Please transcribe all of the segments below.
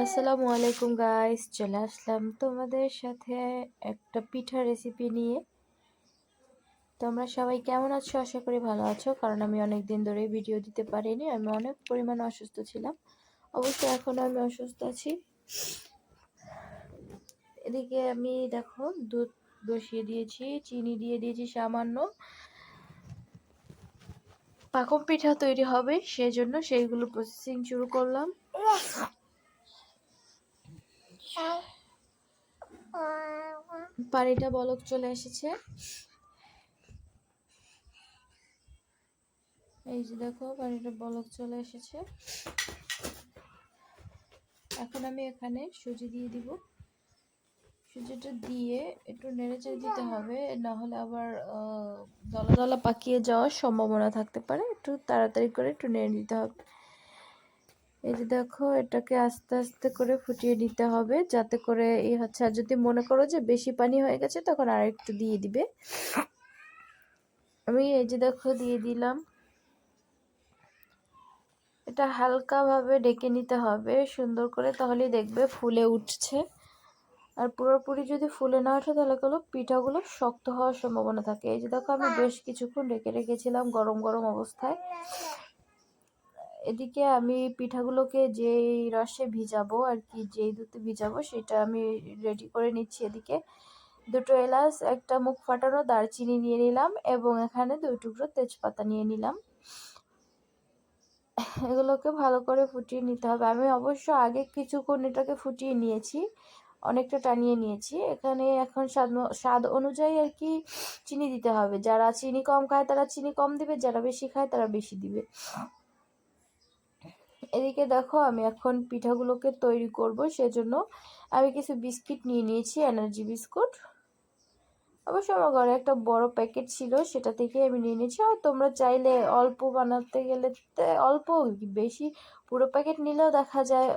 আসসালামু আলাইকুম গাইস চলে আসলাম তোমাদের সাথে একটা পিঠা রেসিপি নিয়ে। তোমরা সবাই কেমন আছো? আশা করি ভালো আছো, কারণ আমি অনেক দিন ধরে ভিডিও দিতে পারিনি, আমি অনেক পরিমাণে অসুস্থ ছিলাম। অবশ্য এখনও আমি অসুস্থ আছি। এদিকে আমি দেখো, দুধ বসিয়ে দিয়েছি, চিনি দিয়ে দিয়েছি সামান্য। পাকম পিঠা তৈরি হবে, সেজন্য সেইগুলো প্রসেসিং শুরু করলাম। পানিটা বলক চলে এসেছে। এই যে দেখো পানিটা বলক চলে এসেছে। এখন আমি এখানে সুজি দিয়ে দিব। সুজিটা দিয়ে একটু নেড়ে চেড়ে দিতে হবে, না হলে আবার দলা দলা পাকিয়ে যাওয়ার সম্ভাবনা থাকতে পারে। একটু তাড়াতাড়ি করে একটু নেড়ে দিতে হবে। এই যে দেখো, এটাকে আস্তে আস্তে করে ফুটিয়ে নিতে হবে যাতে করে এই হচ্ছে, আর যদি মনে করো যে বেশি পানি হয়ে গেছে, তখন আর একটু দিয়ে দিবে। আমি এই যে দেখো, দিয়ে দিলাম। এটা হালকাভাবে ডেকে নিতে হবে, সুন্দর করে, তাহলেই দেখবে ফুলে উঠছে। আর পুরোপুরি যদি ফুলে না ওঠে, তাহলে কোনো পিঠাগুলো শক্ত হওয়ার সম্ভাবনা থাকে। এই যে দেখো, আমি বেশ কিছুক্ষণ ডেকে রেখেছিলাম গরম গরম অবস্থায়। এদিকে আমি পিঠাগুলোকে যেই রসে ভিজাবো আর কি, যেই দুধে ভিজাবো সেটা আমি রেডি করে নিচ্ছি এদিকে। দুটো এলাচ, একটা মুখ ফাটানো দারচিনি নিয়ে নিলাম এবং এখানে দুই টুকরো তেজপাতা নিয়ে নিলাম। এগুলোকে ভালো করে ফুটিয়ে নিতে হবে। আমি অবশ্য আগে কিছুক্ষণ এটাকে ফুটিয়ে নিয়েছি, অনেকটা টানিয়ে নিয়েছি। এখানে এখন স্বাদ স্বাদ অনুযায়ী আর কি চিনি দিতে হবে। যারা চিনি কম খায় তারা চিনি কম দিবে, যারা বেশি খায় তারা বেশি দিবে। এদিকে দেখো, আমি এখন পিঠাগুলোকে তৈরি করব, সেজন্য আমি কিছু বিস্কিট নিয়ে নিয়েছি, এনার্জি বিস্কুট। অবশ্য আমার ঘরে একটা বড় প্যাকেট ছিল, সেটা থেকে আমি নিয়ে নিয়েছি। আর তোমরা চাইলে অল্প বানাতে গেলে অল্প বেশি, পুরো প্যাকেট নিলেও দেখা যায়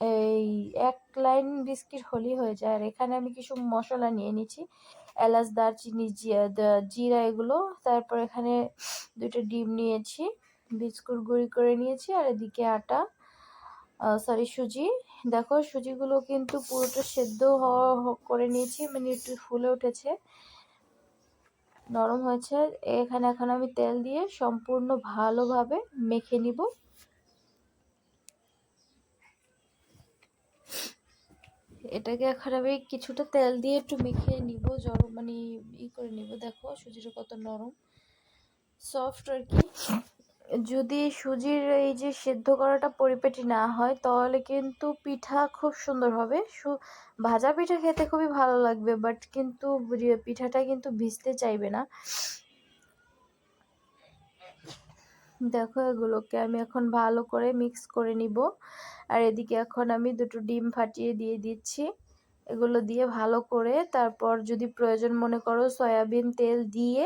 এই এক লাইন বিস্কিট হলেই হয়ে যায়। আর এখানে আমি কিছু মশলা নিয়ে নিচ্ছি এলাচ, দারচিনি জিরা এগুলো। তারপর এখানে দুটো ডিম নিয়েছি। বিস্কুট গুঁড়ি করে নিয়েছি, আর এদিকে আটা। সরি সুজি। দেখো, সুজিগুলো কিন্তু পুরোটা সেদ্ধ করে নিয়েছি মানে একটু ফুলে উঠেছে। নরম হয়েছে। এখানে এখন আমি তেল দিয়ে সম্পূর্ণ ভালোভাবে মেখে নিব। এটাকে এখন আমি কিছুটা তেল দিয়ে একটু মেখে নিব, জড়ো মানে ই করে নিব। দেখো, সুজিটা কত নরম সফট আর কি। যদি সুজির এই যে সেদ্ধ করাটা পরিপেটি না হয়, তাহলে কিন্তু পিঠা খুব সুন্দর হবে। সু, ভাজা পিঠা খেতে খুবই ভালো লাগবে বাট কিন্তু পিঠাটা কিন্তু ভিজতে চাইবে না। দেখো এগুলোকে আমি এখন ভালো করে মিক্স করে নিব। আর এদিকে এখন আমি দুটো ডিম ফাটিয়ে দিয়ে দিচ্ছি। এগুলো দিয়ে ভালো করে তারপর যদি প্রয়োজন মনে করো, সয়াবিন তেল দিয়ে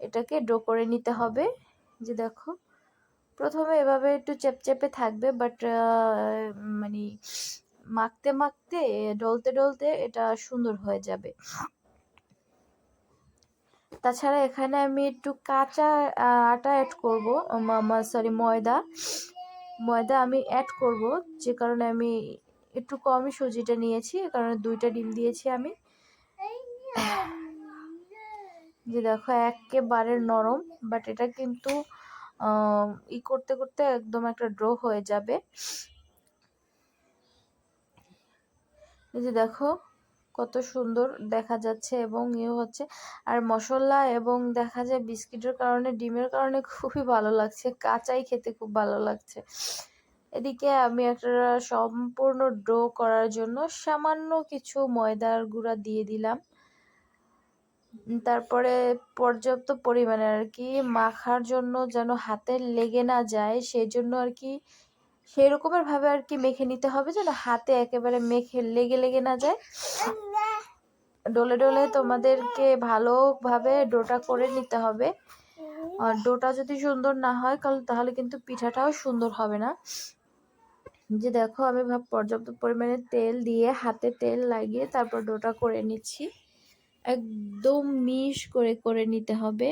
এটাকে ডো করে নিতে হবে। যে দেখো প্রথমে এভাবে একটু চেপচেপে থাকবে বাট মানে মাখতে মাখতে, ডলতে ডলতে এটা সুন্দর হয়ে যাবে। তাছাড়া এখানে আমি একটু কাঁচা আটা অ্যাড করব সরি ময়দা। ময়দা আমি অ্যাড করব, যে কারণে আমি একটু কমই সুজিটা নিয়েছি কারণে দুইটা ডিম দিয়েছি আমি। যে দেখো, একেবারে নরম বাট এটা কিন্তু ই করতে করতে একদম একটা ড্র হয়ে যাবে। এই যে দেখো, কত সুন্দর দেখা যাচ্ছে এবং ইয়ে হচ্ছে। আর মশলা এবং দেখা যায় বিস্কিটের কারণে, ডিমের কারণে খুবই ভালো লাগছে। কাঁচাই খেতে খুব ভালো লাগছে। এদিকে আমি একটা সম্পূর্ণ ড্রো করার জন্য সামান্য কিছু ময়দার গুঁড়া দিয়ে দিলাম। তারপরে পর্যাপ্ত পরিমাণে আর কি মাখার জন্য যেন হাতে লেগে না যায় সেই জন্য আর কি সেই রকমের ভাবে আর কি মেখে নিতে হবে যেন হাতে একেবারে মেখে লেগে লেগে না যায়। ডলে ডলে তোমাদেরকে ভালোভাবে ডোটা করে নিতে হবে। আর ডোটা যদি সুন্দর না হয় তাহলে কিন্তু পিঠাটাও সুন্দর হবে না। যে দেখো আমি ভাব পর্যাপ্ত পরিমাণে তেল দিয়ে হাতে তেল লাগিয়ে তারপর ডোটা করে নিচ্ছি। একদম মিশ করে করে নিতে হবে।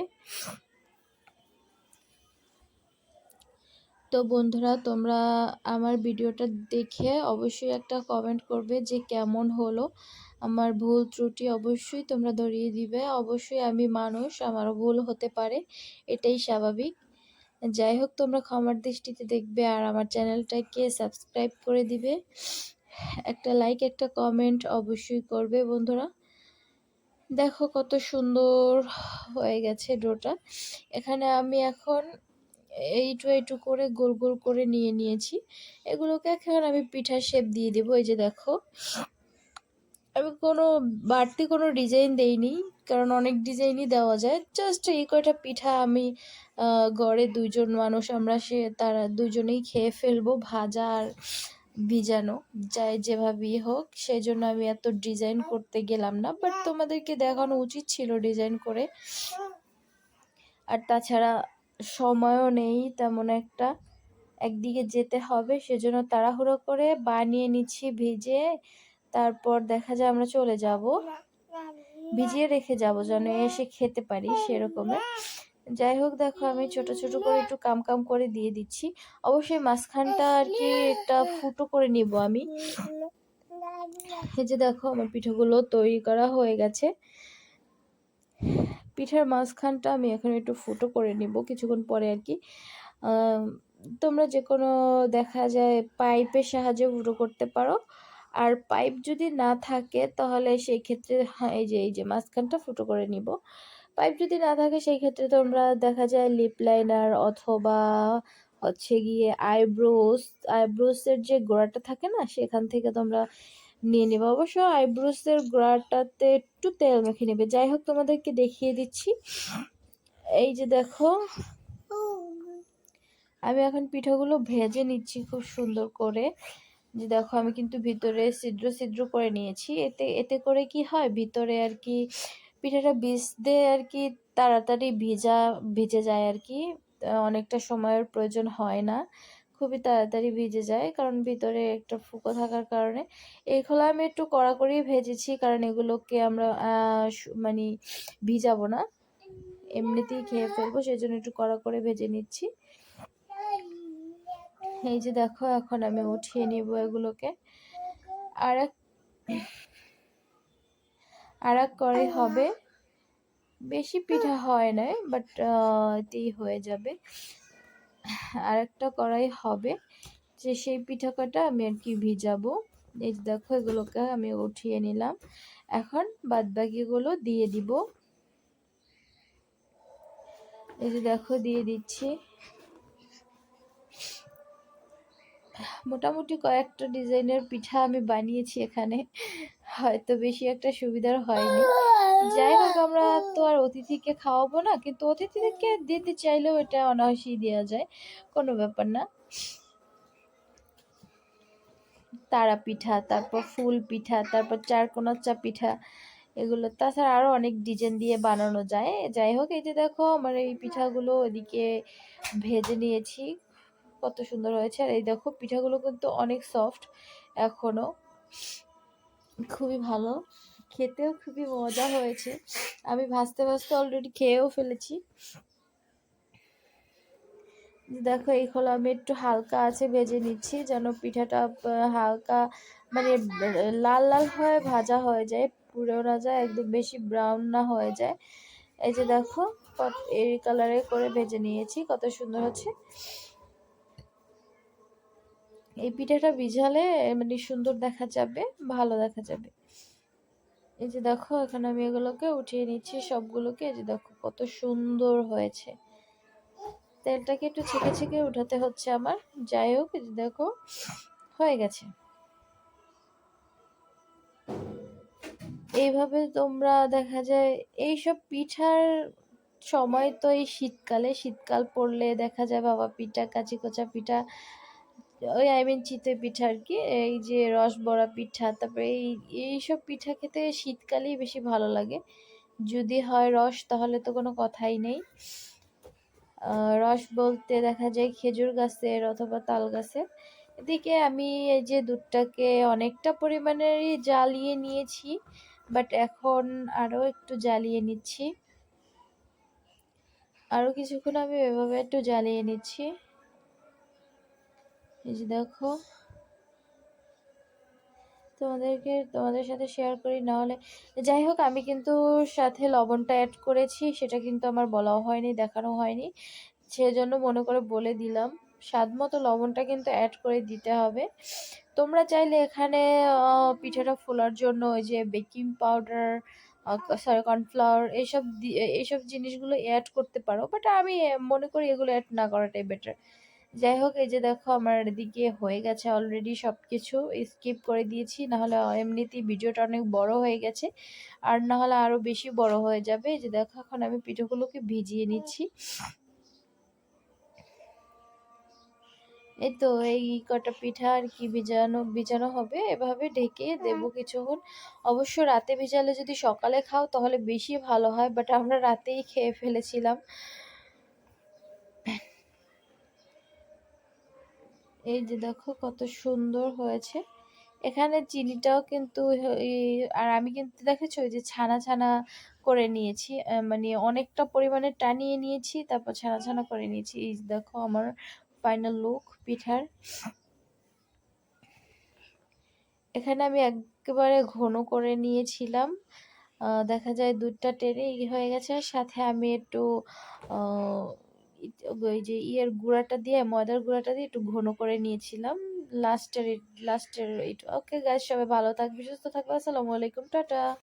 তো বন্ধুরা, তোমরা আমার ভিডিওটা দেখে অবশ্যই একটা কমেন্ট করবে যে কেমন হলো। আমার ভুল ত্রুটি অবশ্যই তোমরা ধরিয়ে দিবে। অবশ্যই আমি মানুষ, আমারও ভুল হতে পারে, এটাই স্বাভাবিক। যাই হোক, তোমরা ক্ষমার দৃষ্টিতে দেখবে আর আমার চ্যানেলটাকে সাবস্ক্রাইব করে দিবে। একটা লাইক একটা কমেন্ট অবশ্যই করবে বন্ধুরা। দেখো কত সুন্দর হয়ে গেছে ডোটা। এখানে আমি এখন এইটু এইটু করে গোল গোল করে নিয়ে নিয়েছি। এগুলোকে এখন আমি পিঠার শেপ দিয়ে দেবো, এই যে দেখো। আমি কোনো, বাড়তি কোনো ডিজাইন দেইনি, কারণ অনেক ডিজাইনই দেওয়া যায়। জাস্ট এই কয়টা পিঠা আমি গড়ে দুজন মানুষ, আমরা সে, তারা দুজনেই খেয়ে ফেলব, ভাজা আর ভিজানো, যাই যেভাবেই হোক সেই জন্য আমি এত ডিজাইন করতে গেলাম না বাট তোমাদেরকে দেখানো উচিত ছিল ডিজাইন করে। আর তাছাড়া সময়ও নেই, তেমন একটা একদিকে যেতে হবে, সেজন্য তাড়াহুড়ো করে বানিয়ে নিচ্ছি ভিজে, তারপর দেখা যায় আমরা চলে যাব। ভিজিয়ে রেখে যাব যেন এসে খেতে পারি সেরকমের যাই হোক দেখো আমি ছোট ছোট করে একটু কাম কাম করে দিয়ে দিচ্ছি। অবশ্যই মাঝখানটা আর কি একটা ফুটো করে নিব আমি। এই যে দেখো আমার পিঠাগুলো তৈরি করা হয়ে গেছে। পিঠার মাঝখানটা আমি এখন একটু ফুটো করে নিব কিছুক্ষণ পরে আর কি। তোমরা যে কোনো দেখা যায় পাইপের সাহায্যে ফুটো করতে পারো। আর পাইপ যদি না থাকে তাহলে সেই ক্ষেত্রে হ্যাঁ, এই যে এই যে মাঝখানটা ফুটো করে নিব। পাইপ যদি না থাকে সেই ক্ষেত্রে তোমরা দেখা যায় লিপ লাইনার অথবা হচ্ছে গিয়ে আইব্রোস আইব্রোসের যে গোড়াটা থাকে না, সেখান থেকে তোমরা নিয়ে নেবে। অবশ্য আইব্রোসের গোড়াটাতে একটু তেল মেখে নেবে। যাই হোক, তোমাদেরকে দেখিয়ে দিচ্ছি। এই যে দেখো, আমি এখন পিঠাগুলো ভেজে নিচ্ছি খুব সুন্দর করে। যে দেখো, আমি কিন্তু ভিতরে ছিদ্র ছিদ্র করে নিয়েছি। এতে এতে করে কি হয়? ভিতরে আর কি পিঠাটা ভিজতে আর কি তাড়াতাড়ি ভিজা, ভিজে যায় আর কি। অনেকটা সময়ের প্রয়োজন হয় না। খুবই তাড়াতাড়ি ভিজে যায়, কারণ ভিতরে একটা ফুকো থাকার কারণে। এই খোলা আমি একটু কড়াকড়ি ভেজেছি, কারণ এগুলোকে আমরা মানে ভিজাবো না। এমনিতেই খেয়ে ফেলব সেই জন্য একটু কড়া করে ভেজে নিচ্ছি। এই যে দেখো, এখন আমি উঠিয়ে নিব এগুলোকে। আর এক আর এক করে হবে। বেশি পিঠা হয় না বাট এতেই হয়ে যাবে। আর একটা কড়াই হবে। যে সেই পিঠা কটা আমি আর কি ভিজাবো। এই যে দেখো এগুলোকে আমি উঠিয়ে নিলাম। এখন বাদ বাকিগুলো দিয়ে দিব। এই যে দেখো দিয়ে দিচ্ছি। মোটামুটি কয়েকটা ডিজাইনের পিঠা আমি বানিয়েছি এখানে। হয়তো বেশি একটা সুবিধার হয়নি। যাই হোক, আমরা তো আর অতিথিকে খাওয়াবো না, কিন্তু অতিথিকে দিতে চাইলেও এটা অনায়াসেই দেওয়া যায়, কোনো ব্যাপার না। তারা পিঠা, তারপর ফুল পিঠা, তারপর চারকোনা চা পিঠা, এগুলো। তাছাড়া আরও অনেক ডিজাইন দিয়ে বানানো যায়। যাই হোক, এই যে দেখো, আমার এই পিঠাগুলো ওদিকে ভেজে নিয়েছি। কত সুন্দর হয়েছে। আর এই দেখো, পিঠাগুলো কিন্তু অনেক সফট এখনও খুবই ভালো। খেতেও খুবই মজা হয়েছে। আমি ভাজতে ভাজতে অলরেডি খেয়েও ফেলেছি। দেখো এই খোলা আমি একটু হালকা আছে ভেজে নিচ্ছি যেন পিঠাটা হালকা মানে লাল লাল হয়ে ভাজা হয়ে যায় পুড়েও না যায়, একদম বেশি ব্রাউন না হয়ে যায়। এই যে দেখো এই কালারে করে ভেজে নিয়েছি, কত সুন্দর হচ্ছে। এই পিঠাটা ভিজালে মানে সুন্দর দেখা যাবে, ভালো দেখা যাবে। এই যে দেখো, এখানে আমি এগুলোকে উঠিয়ে নিচ্ছি সবগুলোকে। এই যে দেখো, কত সুন্দর হয়েছে। তেলটাকে একটু ছেঁকে ছেঁকে উঠাতে হচ্ছে আমার। যাই হোক, এই যে দেখো, হয়ে গেছে। এইভাবে তোমরা দেখা যায়, এইসব পিঠার সময় তো এই শীতকালে, শীতকাল পড়লে দেখা যায় বাবা পিঠা কাঁচি কচা পিঠা ওই আই মিন চিতে পিঠা আর কি, এই যে রস বড়া পিঠা, তারপরে এই এইসব পিঠা খেতে শীতকালেই বেশি ভালো লাগে। যদি হয় রস, তাহলে তো কোনো কথাই নেই। রস বলতে দেখা যায় খেজুর গাছের অথবা তাল গাছের। এদিকে আমি এই যে দুধটাকে অনেকটা পরিমাণেরই জ্বালিয়ে নিয়েছি, বাট এখন আরও একটু জ্বালিয়ে নিচ্ছি। আরও কিছুক্ষণ আমি এভাবে একটু জ্বালিয়ে নিচ্ছি। এই যে দেখো। তোমাদেরকে, তোমাদের সাথে শেয়ার করি না হলে। যাই হোক, আমি কিন্তু সাথে লবণটা অ্যাড করেছি, সেটা কিন্তু আমার বলাও হয়নি, দেখানো হয়নি। সেজন্য মনে করে বলে দিলাম। স্বাদ মতো লবণটা কিন্তু অ্যাড করে দিতে হবে। তোমরা চাইলে এখানে পিঠাটা ফোলার জন্য ওই যে বেকিং পাউডার সরি কর্নফ্লাওয়ার এইসব এইসব জিনিসগুলো অ্যাড করতে পারো। বাট আমি মনে করি এগুলো অ্যাড না করাটাই বেটার যাই হোক এই যে দেখো আমার এদিকে হয়ে গেছে অলরেডি সব কিছু স্কিপ করে দিয়েছি নাহলে এমনিতেই ভিডিওটা অনেক বড় হয়ে গেছে আর না হলে আরও বেশি বড় হয়ে যাবে। এই যে দেখো এখন আমি পিঠেগুলোকে ভিজিয়ে নিচ্ছি। এই তো এই কটা পিঠা আর কি ভিজানো ভিজানো হবে এভাবে ঢেকে দেবো কিছুক্ষণ। অবশ্য রাতে ভিজালে যদি সকালে খাও তাহলে বেশি ভালো হয় বাট আমরা রাতেই খেয়ে ফেলেছিলাম। এই যে দেখো কত সুন্দর হয়েছে। এখানে চিনিটাও কিন্তু আর আমি কিন্তু দেখেছ ওই যে ছানা ছানা করে নিয়েছি মানে অনেকটা পরিমাণে টানিয়ে নিয়েছি, তারপর ছানা ছানা করে নিয়েছি। এই দেখো আমার ফাইনাল লুক পিঠার। এখানে আমি একেবারে ঘন করে নিয়েছিলাম দেখা যায় দুধটা টেনে হয়ে গেছে। সাথে আমি একটু ওই যে ইয়ের গুঁড়াটা দিয়ে, ময়দার গুঁড়াটা দিয়ে একটু ঘন করে নিয়েছিলাম। লাস্টের লাস্টের ওকে গাছ সবাই ভালো থাকবে, সুস্থ থাকবে। আসসালামু আলাইকুম, টাটা।